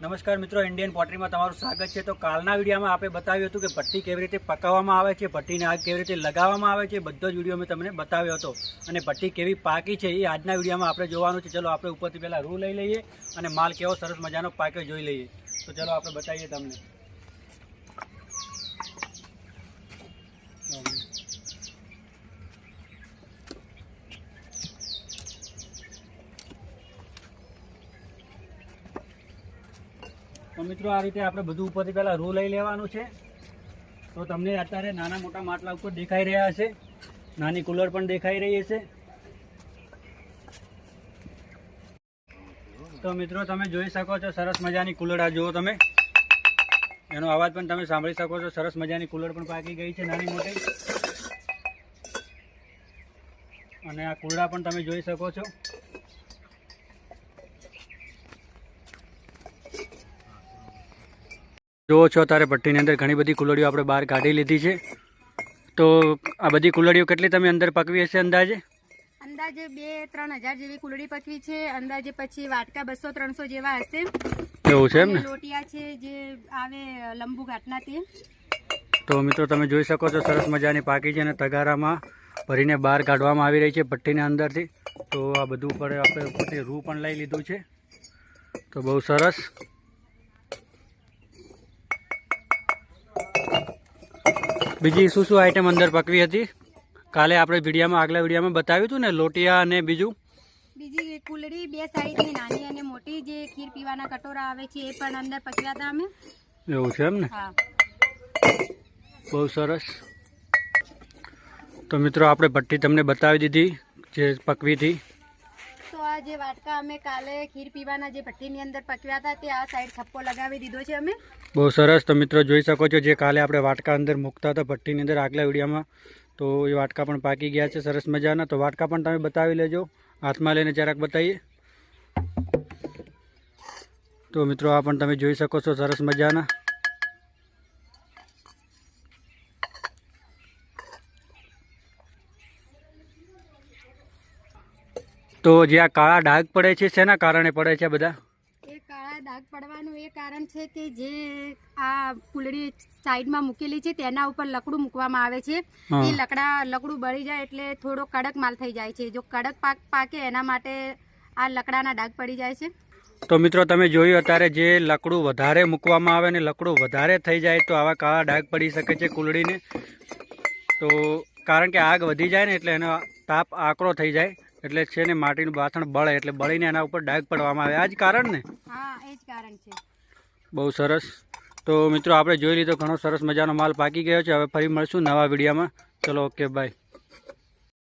નમસ્કાર મિત્રો ઇન્ડિયન પોટરીમાં તમારું સ્વાગત છે. તો કાલના વિડીયોમાં આપણે બતાવ્યું હતું કે ભઠ્ઠી કેવી રીતે પકાવવામાં આવે છે ભઠ્ઠીને આગ કેવી રીતે લગાવવામાં આવે છે, બધો જ વીડિયો મેં તમને બતાવ્યો હતો. અને ભઠ્ઠી કેવી પાકી છે એ આજના વિડીયોમાં આપણે જોવાનું છે. ચલો, આપણે ઉપરથી પહેલાં રૂ લઈ લઈએ અને માલ કેવો સરસ મજાનો પાક્યો જોઈ લઈએ. તો ચલો, આપણે બતાવીએ તમને. તો મિત્રો, આ રીતે આપણે બધું ઉપરથી પહેલાં રૂ લઈ લેવાનું છે. તો તમને અત્યારે નાના મોટા માટલા ઉપર દેખાઈ રહ્યા હશે નાની કુલર પણ દેખાઈ રહી હશે તો મિત્રો, તમે જોઈ શકો છો, સરસ મજાની કુલર આ જુઓ તમે. એનો અવાજ પણ તમે સાંભળી શકો છો. સરસ મજાની કુલર પણ પાકી ગઈ છે નાની મોટી. અને આ કુલડા પણ તમે જોઈ શકો છો. જુઓ છો તારે ભઠ્ઠીની અંદર ઘણી બધી કુલડીઓ આપણે બહાર કાઢી લીધી છે. તો આ બધી કુલડીઓ કેટલી તમે અંદર પકવી હશે અંદાજે? અંદાજે બે ત્રણ હજાર જેવી કુલડી પકવી છે. અંદાજે પછી વાટકા બસો ત્રણસો જેવા હશે. એવું છે એમ ને? લોટિયા છે જે આવે લંબુ ઘાટના તે તો મિત્રો તમે જોઈ શકો છો સરસ મજાની પાકી છે અને તગારામાં ભરીને બહાર કાઢવામાં આવી રહી છે ભઠ્ઠીની અંદરથી. તો આ બધું ઉપર આપણે પોતે રૂ પણ લઈ લીધું છે. તો બહુ સરસ. બીજી શું શું આઈટમ અંદર પકવી હતી? કાલે આપણે વિડીયામાં આગલા વિડીયામાં બતાવ્યું હતું ને લોટિયા અને બીજું? બીજી કુલડી બે સાઈઝની નાની અને મોટી જે ખીર પીવાના કટોરા આવે છે એ પણ અંદર પકવ્યા હતા અમે. એવું છે એમ ને? બહુ સરસ. તો મિત્રો આપણે ભઠ્ઠી તમને બતાવી દીધી જે પકવી હતી. આ જે વાટકા અમે કાલે ખીર પીવાના જે ભઠ્ઠીની અંદર પકવ્યા હતા, તે આ સાઈડ થપ્પો લગાવી દીધો છે અમે. બહુ સરસ, તો મિત્રો જોઈ શકો છો, જે કાલે આપણે વાટકા અંદર મૂકતા હતા ભઠ્ઠીની અંદર આગલા વિડીયામાં, તો એ વાટકા પણ પાકી ગયા છે, સરસ મજાના. તો વાટકા પણ તમે બતાવી લેજો, હાથમાં લઈને જરાક બતાવીએ. તો મિત્રો આ પણ તમે જોઈ શકો છો, સરસ મજાના. તો જે આ કાળા ડાઘ પડે છે શેના કારણે પડે છે બધા? એ કાળા ડાઘ પડવાનું એ કારણ છે કે જે આ કુલડી સાઈડમાં મૂકેલી છે તેના ઉપર લકડું મૂકવામાં આવે છે. એ લકડા લકડું બળી જાય એટલે થોડો કડક માલ થઈ જાય છે. જો કડક પાક પાકે એના માટે આ લકડાના ડાઘ પડી જાય છે. તો મિત્રો તમે જોયું અત્યારે જે લકડું વધારે મૂકવામાં આવે ને લકડું વધારે થઈ જાય તો આવા કાળા ડાઘ પડી શકે છે કુલડીને તો કારણ કે આગ વધી જાય ને એટલે એનો તાપ આકરો થઈ જાય. એટલે છે ને માટીનું બાથણ બળે એટલે બળીને એના ઉપર ડાઘ પડવામાં આવે. આ જ કારણ ને? હા એ જ કારણ છે. બહુ સરસ. તો મિત્રો આપણે જોઈ લીધો ઘણો સરસ મજાનો માલ પાકી ગયો છે. હવે ફરી મળશું નવા વિડીયોમાં. ચલો ઓકે બાય.